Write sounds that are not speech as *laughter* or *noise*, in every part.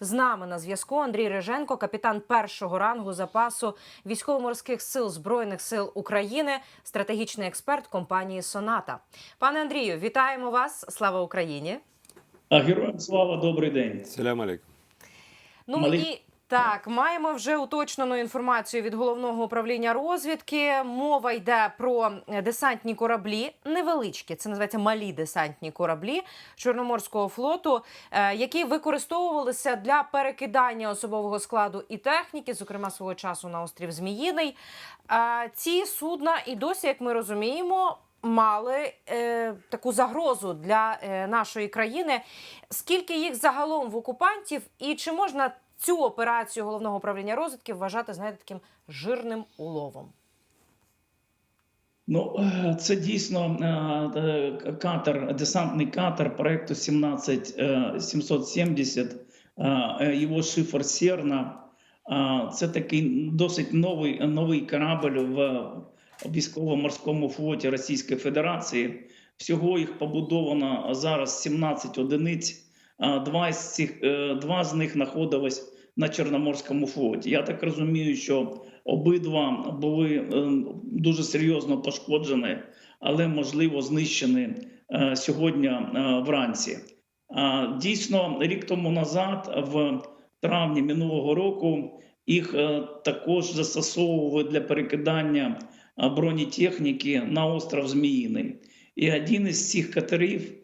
З нами на зв'язку Андрій Риженко, капітан першого рангу запасу військово-морських сил збройних сил України, стратегічний експерт компанії Соната. Пане Андрію, вітаємо вас! Слава Україні! А героям слава, добрий день. Селям алейкум. Ну Мали- і так, маємо вже уточнену інформацію від головного управління розвідки. Мова йде про десантні кораблі, невеличкі, це називається малі десантні кораблі Чорноморського флоту, е, які використовувалися для перекидання особового складу і техніки, зокрема свого часу на острів Зміїний. Е, Ці судна і досі, як ми розуміємо. Мали е, таку загрозу для е, нашої країни. Скільки їх загалом в окупантів, і чи можна цю операцію головного управління розвідки вважати, знаєте, таким жирним уловом? Ну, е, це дійсно е, е, катер, десантний катер проекту 17770, е, його шифр Серна. Це такий досить новий, новий корабль в військово-морському флоті Російської Федерації. Всього їх побудовано зараз 17 одиниць. Два з цих два з них знаходились на Чорноморському флоті. Я так розумію, що обидва були е, дуже серйозно пошкоджені, але можливо знищені е, сьогодні е, вранці. Дійсно, рік тому назад, в травні минулого року, їх також застосовували для перекидання бронетехніки на остров Зміїний. І один із цих катерів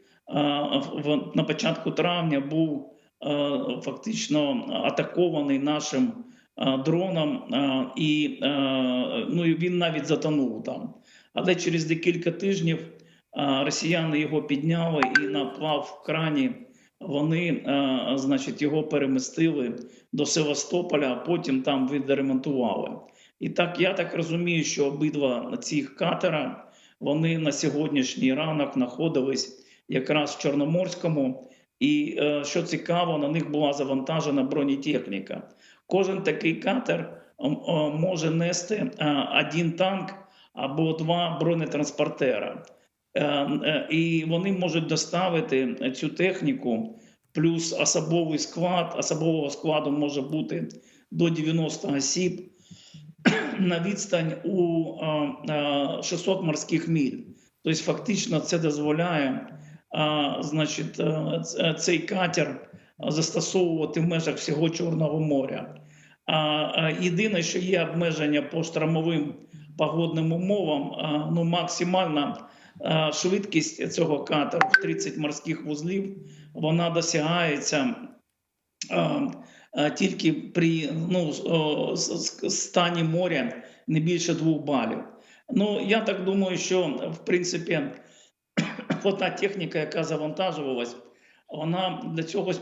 на початку травня був фактично атакований нашим е, дроном, е, і, е, ну, він навіть затонув там. Але через декілька тижнів е, росіяни його підняли і на плав крані вони е, значить, його перемістили до Севастополя, а потім там відремонтували. І так я так розумію, що обидва цих катера вони на сьогоднішній ранок знаходились якраз в Чорноморському. І е, що цікаво, на них була завантажена бронетехніка. Кожен такий катер може нести е, один танк або два бронетранспортера. Е, І вони можуть доставити цю техніку, плюс особовий склад. Особового складу може бути до 90 осіб на відстань у е, е, 600 морських міль. Тобто, фактично, це дозволяє значить, е, цей катер застосовувати в межах всього Чорного моря. А, а, єдине, що є обмеження по штормовим погодним умовам, ну, максимальна швидкість цього катеру в 30 морських вузлів, вона досягається тільки при ну, стані моря не більше двох балів. Ну, я так думаю, що в принципі *coughs* та техніка, яка завантажувалась, вона для чогось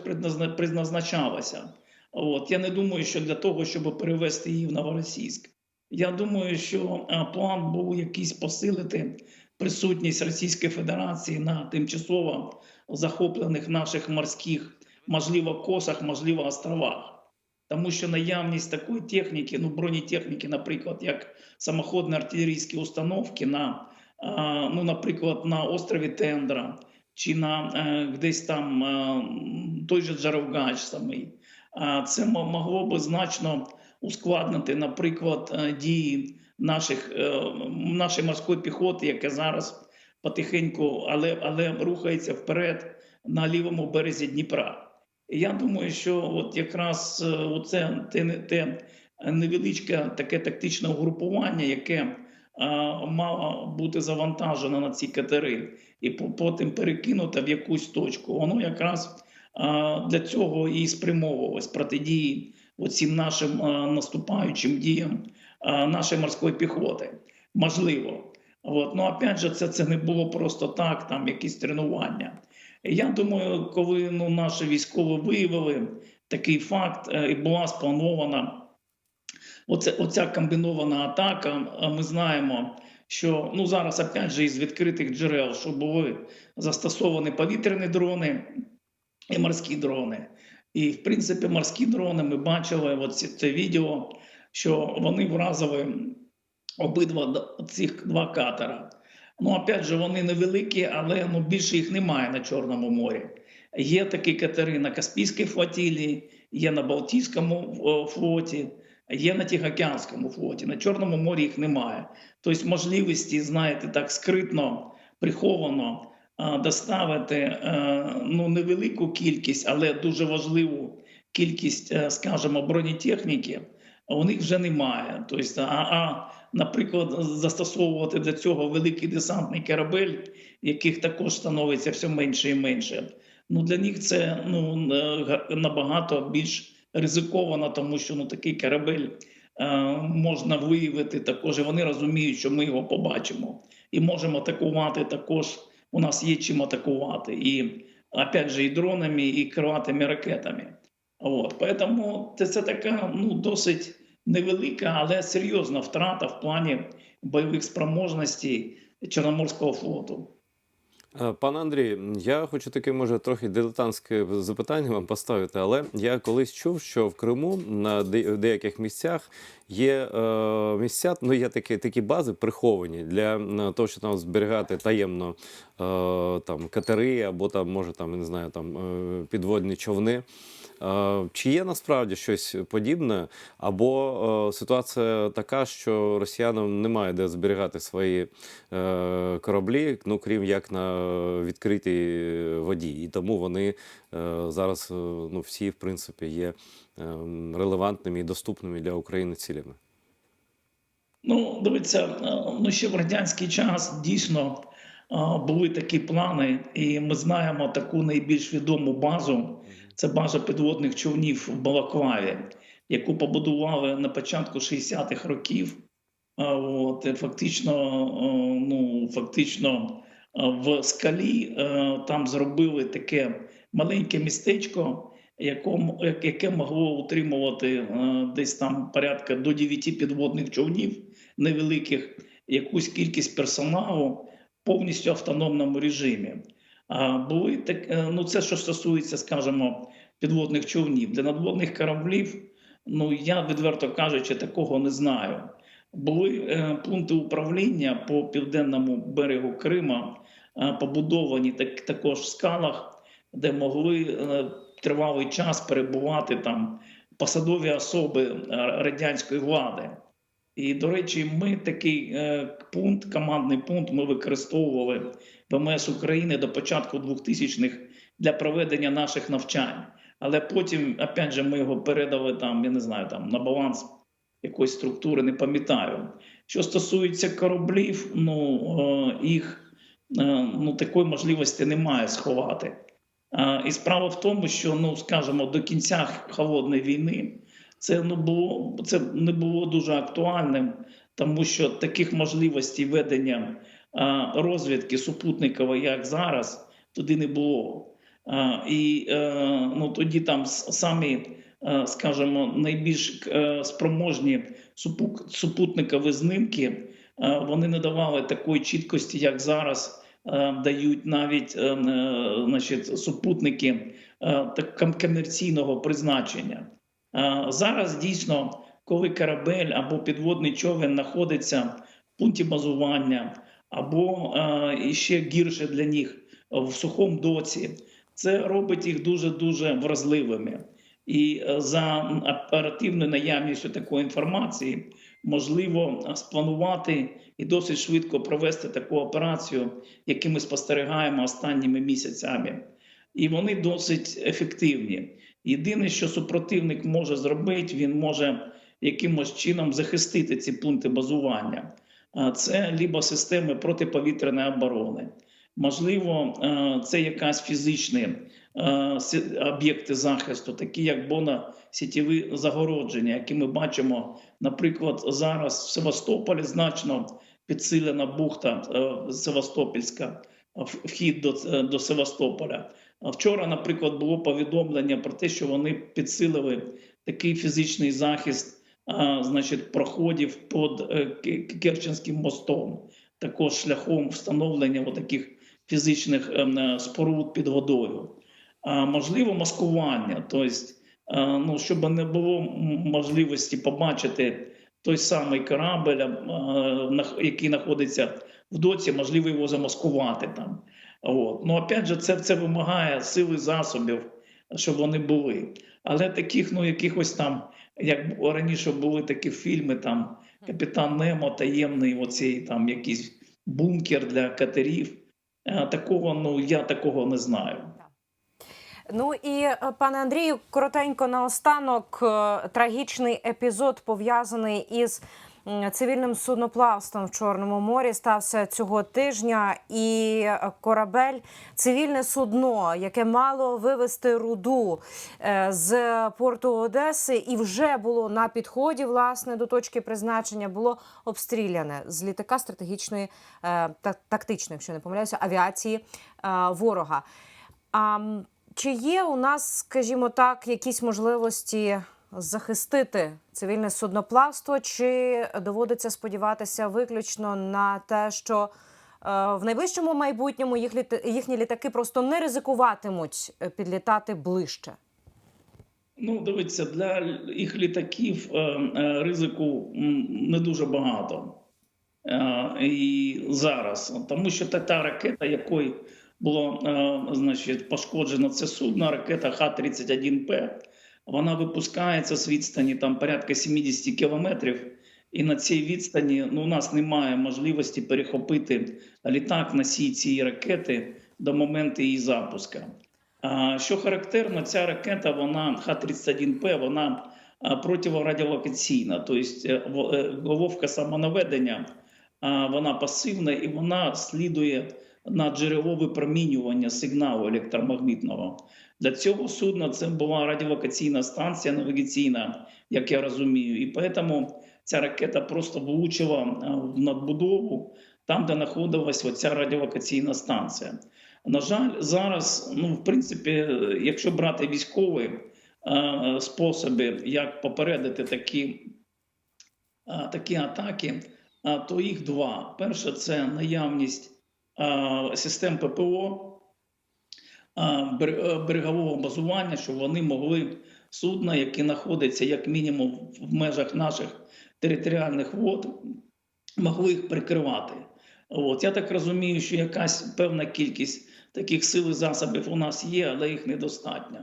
предназначалася. От я не думаю, що для того, щоб перевести її в Новоросійськ. Я думаю, що е, план був якийсь посилити присутність Російської Федерації на тимчасово захоплених наших морських, можливо, косах, можливо, островах. Тому що наявність такої техніки, ну бронетехніки, наприклад, як самоходні артилерійські установки на ну, наприклад, на острові Тендра чи на е, десь там е, той же Джаровгач самий. Це могло би значно ускладнити, наприклад, е, дії наших, нашої морської піхоти, яка зараз потихеньку, але, але рухається вперед на лівому березі Дніпра. Я думаю, що от якраз е, оце те, невеличке таке тактичне угрупування, яке мала бути завантажена на ці катери і потім перекинута в якусь точку. Воно якраз для цього і спрямовувалось протидії оцим нашим наступаючим діям нашої морської піхоти. Можливо. От. Ну, опять же, це, це не було просто так, там якісь тренування. Я думаю, коли ну, наші військові виявили такий факт, е, і була спланована Оце, оця комбінована атака. Ми знаємо, що ну зараз опять же із відкритих джерел, що були застосовані повітряні дрони і морські дрони. І в принципі, морські дрони ми бачили от це відео, що вони вразили обидва цих два катера. Ну, опять же, вони невеликі, але ну, більше їх немає на Чорному морі. Є такі катери на Каспійській флотилії, є на Балтійському е, флоті, є на Тихоокеанському флоті. На Чорному морі їх немає. Тобто можливості, знаєте, так скритно, приховано доставити е, ну, невелику кількість, але дуже важливу кількість, е, скажімо, бронетехніки, у них вже немає. Тобто, а, а наприклад, застосовувати для цього великий десантний корабель, яких також становиться все менше і менше. Ну для них це ну набагато більш ризиковано, тому що ну такий корабель е, можна виявити також. І вони розуміють, що ми його побачимо і можемо атакувати також. У нас є чим атакувати, і опять же, і дронами, і крилатими ракетами. От поэтому це, це така ну досить невелика, але серйозна втрата в плані бойових спроможностей Чорноморського флоту. Е, Пане Андрій, я хочу таке, може, трохи дилетантське запитання вам поставити, але я колись чув, що в Криму на деяких місцях є е, місця, ну є такі, такі бази приховані для е, того, щоб там зберігати таємно там катери або там, може, там, не знаю, там підводні човни. Чи є насправді щось подібне, або е, ситуація така, що росіянам немає де зберігати свої е, кораблі, ну крім як на відкритій воді, і тому вони е, зараз ну, всі, в принципі, є релевантними і доступними для України цілями. Ну, дивіться, ну ще в радянський час дійсно були такі плани, і ми знаємо таку найбільш відому базу. Це база підводних човнів в Балаклаві, яку побудували на початку 60-х років. От, фактично, ну, фактично в скалі там зробили таке маленьке містечко, якому, яке могло утримувати десь там порядка до 9 підводних човнів невеликих, якусь кількість персоналу в повністю автономному режимі. Були так, е, ну це що стосується, скажімо, підводних човнів. Для надводних кораблів, ну я відверто кажучи, такого не знаю. Були е, пункти управління по південному берегу Крима, е, побудовані так, також в скалах, де могли тривалий час перебувати там посадові особи радянської влади. І, до речі, ми такий пункт, командний пункт, ми використовували в МС України до початку 2000-х для проведення наших навчань. Але потім, опять же, ми його передали там, я не знаю, там на баланс якоїсь структури, не пам'ятаю. Що стосується кораблів, ну е, їх е, ну такої можливості немає сховати. Е, І справа в тому, що ну скажімо, до кінця холодної війни це ну було це не було дуже актуальним, тому що таких можливостей ведення розвідки супутникової, як зараз, туди не було. І е, ну тоді там самі, е, скажімо, найбільш е, спроможні супутникові знимки, вони не давали такої чіткості, як зараз дають навіть значить, супутники так комерційного призначення. Зараз дійсно, коли корабель або підводний човен знаходиться в пункті базування, або е, ще гірше для них в сухому доці, це робить їх дуже дуже вразливими. І е, за оперативною наявністю такої інформації можливо е, спланувати і досить швидко провести таку операцію, яку ми спостерігаємо останніми місяцями. І вони досить ефективні. Єдине, що супротивник може зробити, він може якимось чином захистити ці пункти базування. Це либо системи протиповітряної оборони. Можливо, це якась фізичні об'єкти захисту, такі як бонасітєві загородження, які ми бачимо, наприклад, зараз в Севастополі значно підсилена бухта Севастопільська, в- вхід до, е, до Севастополя. Вчора, наприклад, було повідомлення про те, що вони підсилили такий фізичний захист, значить, проходів під е, Керченським мостом, також шляхом встановлення таких фізичних ем, е, споруд під водою. А, можливо, маскування, тобто, е, ну, щоб не було можливості побачити той самий корабель, е, який знаходиться в доці, можливо, його замаскувати там. От. Ну, опять же, це, це вимагає сили засобів, щоб вони були. Але таких, ну якихось там, як раніше були такі фільми, там Капітан Немо, таємний, оцей там якийсь бункер для катерів. Е, Такого, ну я такого не знаю. Ну і е, пане Андрію, коротенько наостанок е, трагічний епізод пов'язаний із цивільним судноплавством в Чорному морі стався цього тижня. І корабель, цивільне судно, яке мало вивезти руду е, з порту Одеси, і вже було на підході власне до точки призначення, було обстріляне з літака стратегічної е, та- тактичної, якщо не помиляюся, авіації е, ворога. А чи є у нас, скажімо так, якісь можливості захистити цивільне судноплавство, чи доводиться сподіватися виключно на те, що е, в найближчому майбутньому їх їхні літаки просто не ризикуватимуть е, підлітати ближче? Ну, дивіться, для їх літаків е, ризику не дуже багато. І зараз, тому що та, та ракета, якою було значить, пошкоджено це судно, ракета Х-31П, вона випускається з відстані там порядка 70 кілометрів. І на цій відстані ну, у нас немає можливості перехопити літак носій цієї ракети до моменту її запуска. А, Що характерно, ця ракета, вона Х-31П, вона противорадіолокаційна, тобто е, е, головка самонаведення, вона пасивна і вона слідує на джерело випромінювання сигналу електромагнітного. Для цього судна це була радіолокаційна станція навігаційна, як я розумію, і тому ця ракета просто влучила в надбудову там, де знаходилась оця радіолокаційна станція. На жаль, зараз, ну, в принципі, е, якщо брати військові е, способи, як попередити такі, е, такі атаки, е, то їх два. Перше, це наявність е, систем ППО, е, бер- берегового базування, щоб вони могли судна, які знаходяться як мінімум в межах наших територіальних вод, могли їх прикривати. От я так розумію, що якась певна кількість таких сил і засобів у нас є, але їх недостатньо.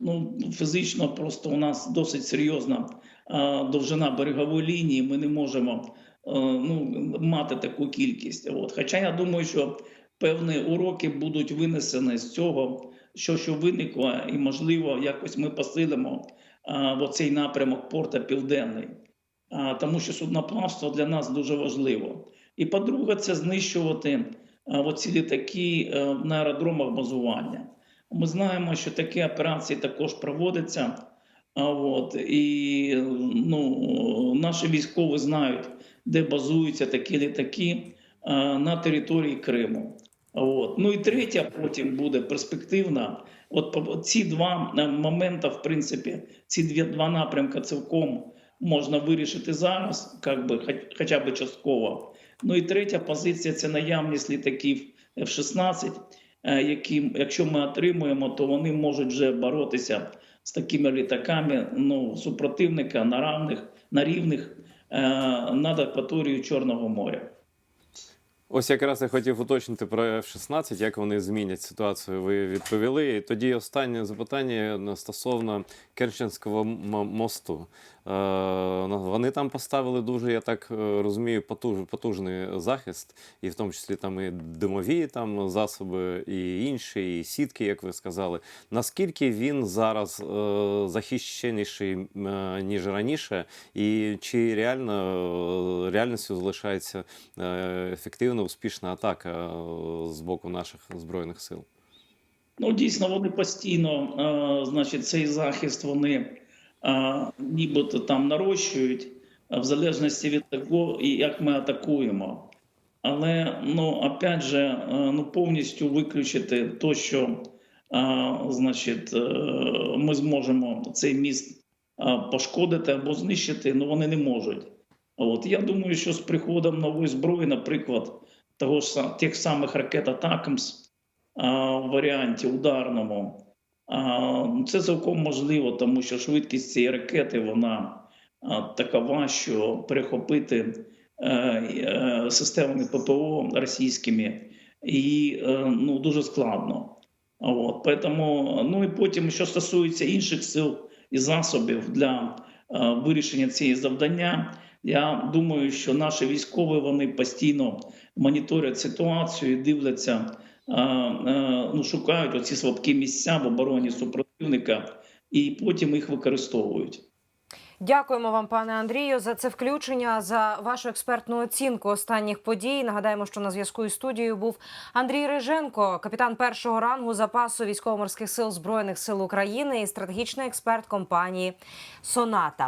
Ну фізично просто у нас досить серйозна довжина берегової лінії. Ми не можемо ну, мати таку кількість. От. Хоча я думаю, що певні уроки будуть винесені з цього, що що виникло, і можливо, якось ми посилимо а, в оцей напрямок порта Південний, а, тому що судноплавство для нас дуже важливо. І по-друге, це знищувати а, оці літаки е, на аеродромах базування. Ми знаємо, що такі операції також проводяться. А, от, і ну, наші військові знають, де базуються такі літаки на території Криму. От. Ну і третя потім буде перспективна. От ці два е, моменти, в принципі, ці два напрямки цілком можна вирішити зараз, як би, хоча б частково. Ну і третя позиція це наявність літаків F-16, е, які, якщо ми отримуємо, то вони можуть вже боротися з такими літаками ну, супротивника на равних, на рівних е, над акваторією Чорного моря. Ось якраз я хотів уточнити про F-16, як вони змінять ситуацію. Ви відповіли. І тоді останнє запитання стосовно Керченського мосту. Е, ну, Вони там поставили дуже, я так е, розумію, потужний захист, і в тому числі там і димові там засоби, і інші, і сітки, як ви сказали. Наскільки він зараз е, захищеніший ніж раніше, і чи реально реальністю залишається е, ефективна, успішна атака е, з боку наших збройних сил? Ну, дійсно, вони постійно, е, значить, цей захист вони е, нібито там нарощують, в залежності від того, як ми атакуємо. Але ну, опять же, ну, повністю виключити то, що е, значить, ми зможемо цей міст пошкодити або знищити, ну вони не можуть. От я думаю, що з приходом нової зброї, наприклад, того ж тих самих ракет Атакамс, в варіанті ударному. А, Це цілком можливо, тому що швидкість цієї ракети вона такова, що перехопити е, е, системами ППО російськими її е, ну, дуже складно. От, поэтому, ну і потім, що стосується інших сил і засобів для вирішення цієї завдання. Я думаю, що наші військові вони постійно моніторять ситуацію, дивляться, ну шукають оці слабкі місця в обороні супротивника і потім їх використовують. Дякуємо вам, пане Андрію, за це включення, за вашу експертну оцінку останніх подій. Нагадаємо, що на зв'язку із студією був Андрій Риженко, капітан першого рангу запасу військово-морських сил збройних сил України і стратегічний експерт компанії Соната.